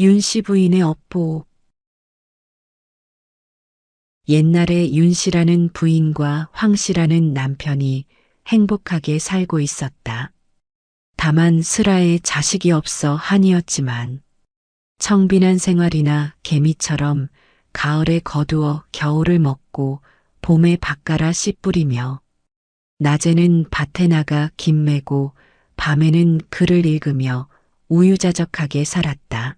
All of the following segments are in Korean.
윤씨 부인의 업보. 옛날에 윤 씨라는 부인과 황 씨라는 남편이 행복하게 살고 있었다. 다만 슬아에 자식이 없어 한이었지만 청빈한 생활이나 개미처럼 가을에 거두어 겨울을 먹고 봄에 밭갈아 씨 뿌리며 낮에는 밭에 나가 김 메고 밤에는 글을 읽으며 우유자적하게 살았다.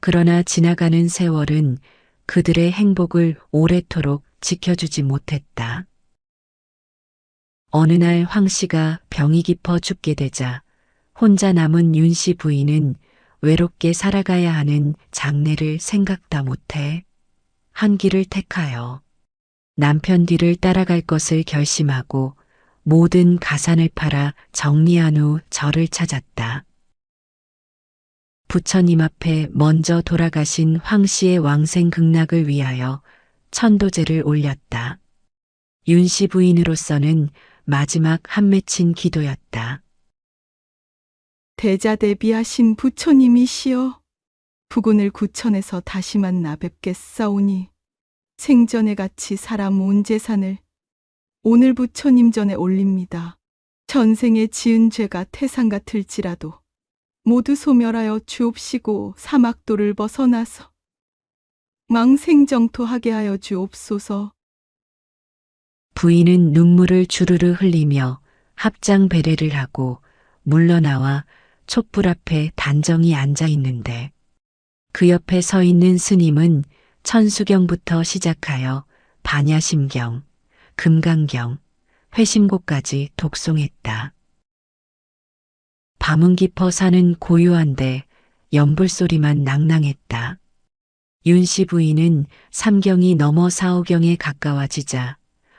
그러나 지나가는 세월은 그들의 행복을 오래도록 지켜주지 못했다. 어느 날 황 씨가 병이 깊어 죽게 되자 혼자 남은 윤 씨 부인은 외롭게 살아가야 하는 장래를 생각다 못해 한 길을 택하여 남편 뒤를 따라갈 것을 결심하고 모든 가산을 팔아 정리한 후 절을 찾았다. 부처님 앞에 먼저 돌아가신 황 씨의 왕생 극락을 위하여 천도제를 올렸다. 윤 씨 부인으로서는 마지막 한 맺힌 기도였다. 대자 대비하신 부처님이시여 부군을 구천에서 다시 만나 뵙겠사오니 생전에 같이 살아 모은 재산을 오늘 부처님 전에 올립니다. 전생에 지은 죄가 태산 같을지라도 모두 소멸하여 주옵시고 사막도를 벗어나서 망생정토하게 하여 주옵소서. 부인은 눈물을 주르르 흘리며 합장 배례를 하고 물러나와 촛불 앞에 단정히 앉아 있는데 그 옆에 서 있는 스님은 천수경부터 시작하여 반야심경, 금강경, 회심곡까지 독송했다. 밤은 깊어 사는 고요한데 연불 소리만 낭낭했다. 윤씨 부인은 삼경이 넘어 사오경에 가까워지자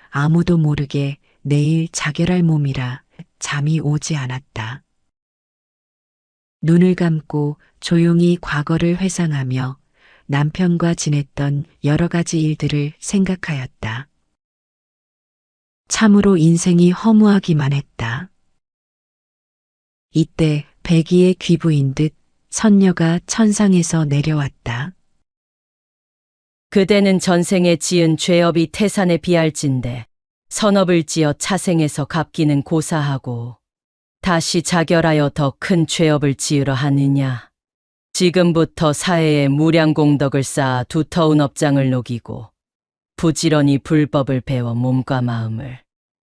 아무도 모르게 내일 자결할 몸이라 잠이 오지 않았다. 눈을 감고 조용히 과거를 회상하며 남편과 지냈던 여러 가지 일들을 생각하였다. 참으로 인생이 허무하기만 했다. 이때 백이의 귀부인 듯 선녀가 천상에서 내려왔다. 그대는 전생에 지은 죄업이 태산에 비할진데 선업을 지어 차생에서 갚기는 고사하고 다시 자결하여 더 큰 죄업을 지으려 하느냐. 지금부터 사회에 무량공덕을 쌓아 두터운 업장을 녹이고 부지런히 불법을 배워 몸과 마음을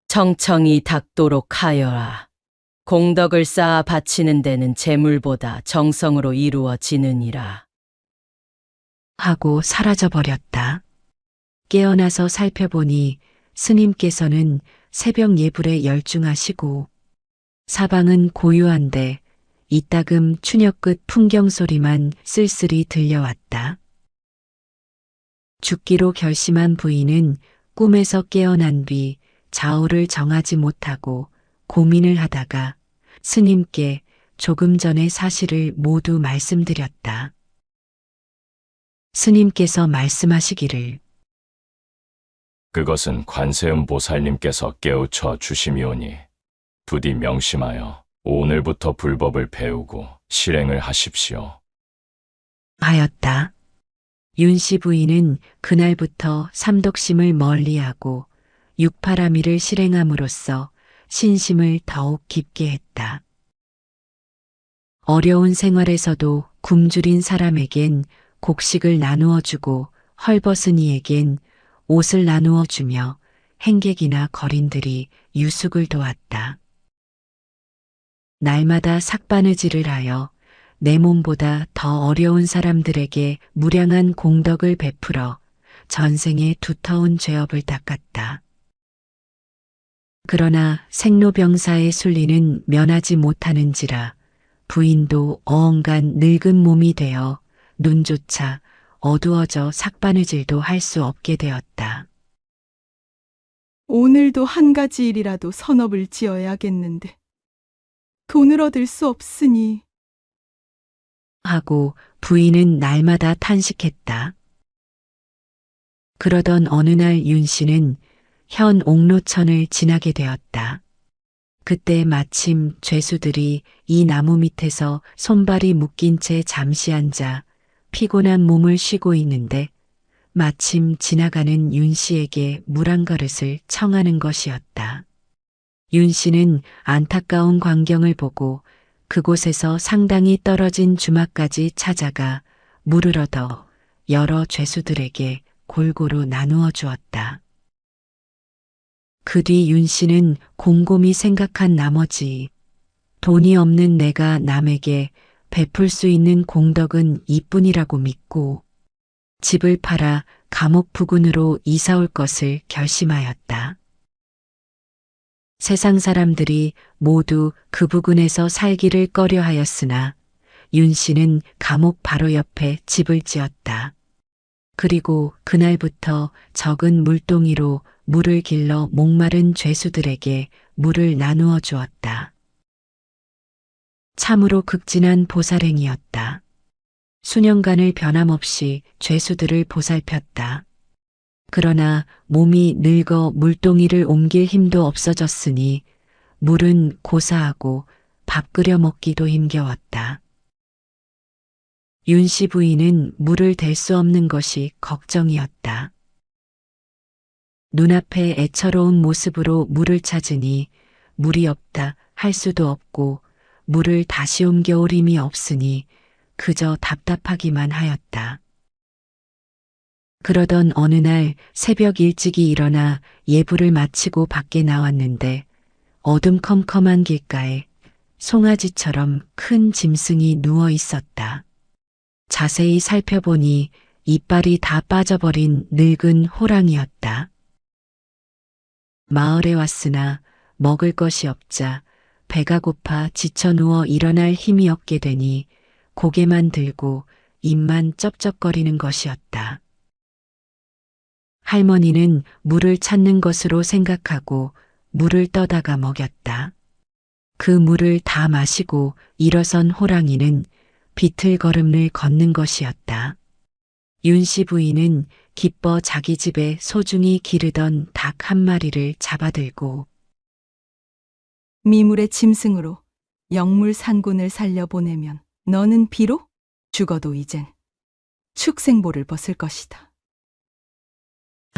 청청히 닦도록 하여라. 공덕을 쌓아 바치는 데는 재물보다 정성으로 이루어지느니라. 하고 사라져 버렸다. 깨어나서 살펴보니 스님께서는 새벽 예불에 열중하시고 사방은 고요한데 이따금 추녀 끝 풍경 소리만 쓸쓸히 들려왔다. 죽기로 결심한 부인은 꿈에서 깨어난 뒤 좌우를 정하지 못하고 고민을 하다가 스님께 조금 전의 사실을 모두 말씀드렸다. 스님께서 말씀하시기를 그것은 관세음 보살님께서 깨우쳐 주심이오니 부디 명심하여 오늘부터 불법을 배우고 실행을 하십시오. 하였다. 윤씨 부인은 그날부터 삼독심을 멀리하고 육파라미를 실행함으로써 신심을 더욱 깊게 했다. 어려운 생활에서도 굶주린 사람에겐 곡식을 나누어 주고 헐벗은 이에겐 옷을 나누어 주며 행객이나 거린들이 유숙을 도왔다. 날마다 삭바느질을 하여 내 몸보다 더 어려운 사람들에게 무량한 공덕을 베풀어 전생의 두터운 죄업을 닦았다. 그러나 생로병사의 순리는 면하지 못하는지라 부인도 어언간 늙은 몸이 되어 눈조차 어두워져 삭바느질도 할 수 없게 되었다. 오늘도 한 가지 일이라도 선업을 지어야겠는데 돈을 얻을 수 없으니 하고 부인은 날마다 탄식했다. 그러던 어느 날 윤 씨는 현 옥로천을 지나게 되었다. 그때 마침 죄수들이 이 나무 밑에서 손발이 묶인 채 잠시 앉아 피곤한 몸을 쉬고 있는데 마침 지나가는 윤 씨에게 물 한 그릇을 청하는 것이었다. 윤 씨는 안타까운 광경을 보고 그곳에서 상당히 떨어진 주막까지 찾아가 물을 얻어 여러 죄수들에게 골고루 나누어 주었다. 그 뒤 윤 씨는 곰곰이 생각한 나머지 돈이 없는 내가 남에게 베풀 수 있는 공덕은 이뿐이라고 믿고 집을 팔아 감옥 부근으로 이사 올 것을 결심하였다. 세상 사람들이 모두 그 부근에서 살기를 꺼려 하였으나 윤 씨는 감옥 바로 옆에 집을 지었다. 그리고 그날부터 적은 물동이로 물을 길러 목마른 죄수들에게 물을 나누어 주었다. 참으로 극진한 보살행이었다. 수년간을 변함없이 죄수들을 보살폈다. 그러나 몸이 늙어 물동이를 옮길 힘도 없어졌으니 물은 고사하고 밥 끓여 먹기도 힘겨웠다. 윤 씨 부인은 물을 댈 수 없는 것이 걱정이었다. 눈앞에 애처로운 모습으로 물을 찾으니 물이 없다 할 수도 없고 물을 다시 옮겨올 힘이 없으니 그저 답답하기만 하였다. 그러던 어느 날 새벽 일찍이 일어나 예불을 마치고 밖에 나왔는데 어둠컴컴한 길가에 송아지처럼 큰 짐승이 누워 있었다. 자세히 살펴보니 이빨이 다 빠져버린 늙은 호랑이였다. 마을에 왔으나 먹을 것이 없자 배가 고파 지쳐 누워 일어날 힘이 없게 되니 고개만 들고 입만 쩝쩝거리는 것이었다. 할머니는 물을 찾는 것으로 생각하고 물을 떠다가 먹였다. 그 물을 다 마시고 일어선 호랑이는 비틀걸음을 걷는 것이었다. 윤씨 부인은 기뻐 자기 집에 소중히 기르던 닭 한 마리를 잡아들고 미물의 짐승으로 영물 산군을 살려보내면 너는 비록 죽어도 이젠 축생보를 벗을 것이다.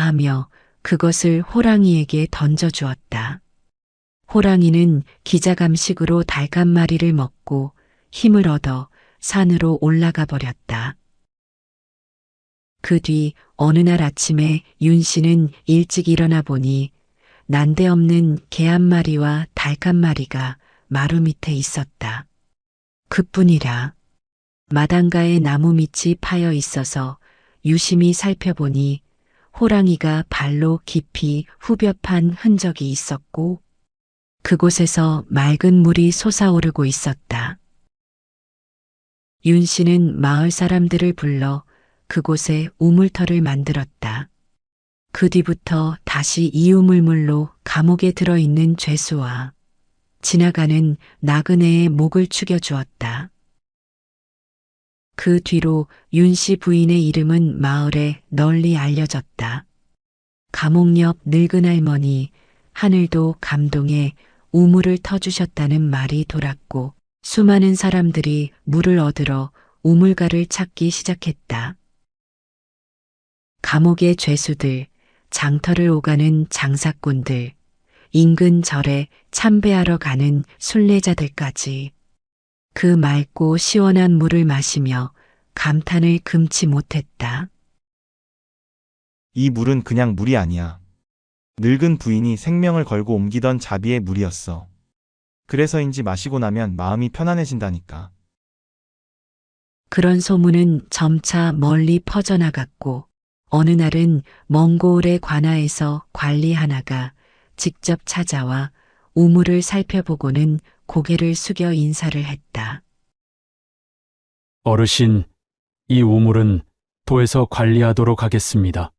하며 그것을 호랑이에게 던져주었다. 호랑이는 기자감식으로 닭한 마리를 먹고 힘을 얻어 산으로 올라가 버렸다. 그 뒤 어느 날 아침에 윤 씨는 일찍 일어나 보니 난데없는 개 한 마리와 닭한 마리가 마루 밑에 있었다. 그뿐이라 마당가에 나무 밑이 파여 있어서 유심히 살펴보니 호랑이가 발로 깊이 후벼판 흔적이 있었고 그곳에서 맑은 물이 솟아오르고 있었다. 윤 씨는 마을 사람들을 불러 그곳에 우물터를 만들었다. 그 뒤부터 다시 이 우물물로 감옥에 들어있는 죄수와 지나가는 나그네의 목을 축여 주었다. 그 뒤로 윤 씨 부인의 이름은 마을에 널리 알려졌다. 감옥 옆 늙은 할머니, 하늘도 감동해 우물을 터주셨다는 말이 돌았고, 수많은 사람들이 물을 얻으러 우물가를 찾기 시작했다. 감옥의 죄수들, 장터를 오가는 장사꾼들, 인근 절에 참배하러 가는 순례자들까지 그 맑고 시원한 물을 마시며 감탄을 금치 못했다. 이 물은 그냥 물이 아니야. 늙은 부인이 생명을 걸고 옮기던 자비의 물이었어. 그래서인지 마시고 나면 마음이 편안해진다니까. 그런 소문은 점차 멀리 퍼져나갔고 어느 날은 몽골의 관아에서 관리 하나가 직접 찾아와 우물을 살펴보고는 고개를 숙여 인사를 했다. 어르신, 이 우물은 도에서 관리하도록 하겠습니다.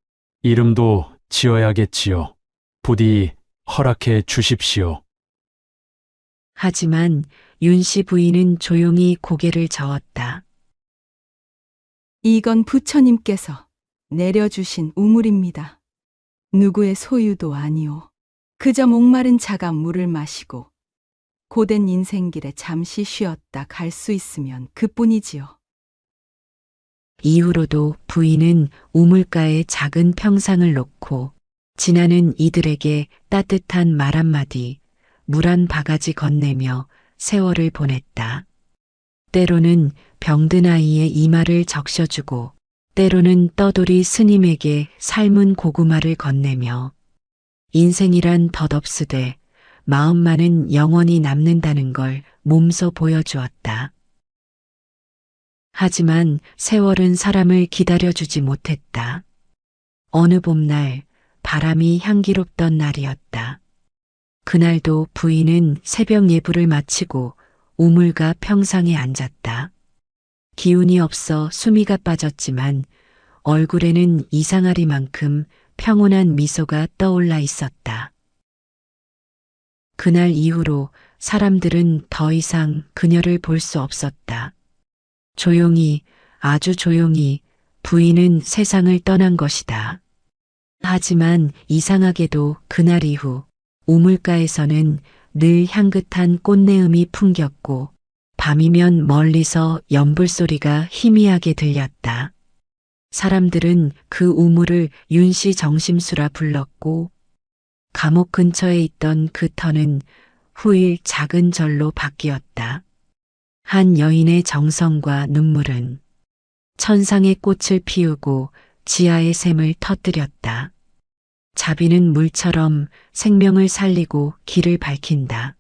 이름도 지어야겠지요. 부디 허락해 주십시오. 하지만 윤 씨 부인은 조용히 고개를 저었다. 이건 부처님께서 내려주신 우물입니다. 누구의 소유도 아니오. 그저 목마른 자가 물을 마시고 고된 인생길에 잠시 쉬었다 갈 수 있으면 그뿐이지요. 이후로도 부인은 우물가에 작은 평상을 놓고 지나는 이들에게 따뜻한 말 한마디, 물 한 바가지 건네며 세월을 보냈다. 때로는 병든 아이의 이마를 적셔주고, 때로는 떠돌이 스님에게 삶은 고구마를 건네며, 인생이란 덧없으되 마음만은 영원히 남는다는 걸 몸소 보여주었다. 하지만 세월은 사람을 기다려주지 못했다. 어느 봄날 바람이 향기롭던 날이었다. 그날도 부인은 새벽 예불을 마치고 우물가 평상에 앉았다. 기운이 없어 수미가 빠졌지만 얼굴에는 이상하리만큼 평온한 미소가 떠올라 있었다. 그날 이후로 사람들은 더 이상 그녀를 볼 수 없었다. 조용히, 아주 조용히 부인은 세상을 떠난 것이다. 하지만 이상하게도 그날 이후 우물가에서는 늘 향긋한 꽃내음이 풍겼고 밤이면 멀리서 연불 소리가 희미하게 들렸다. 사람들은 그 우물을 윤씨 정심수라 불렀고 감옥 근처에 있던 그 터는 후일 작은 절로 바뀌었다. 한 여인의 정성과 눈물은 천상의 꽃을 피우고 지하의 샘을 터뜨렸다. 자비는 물처럼 생명을 살리고 길을 밝힌다.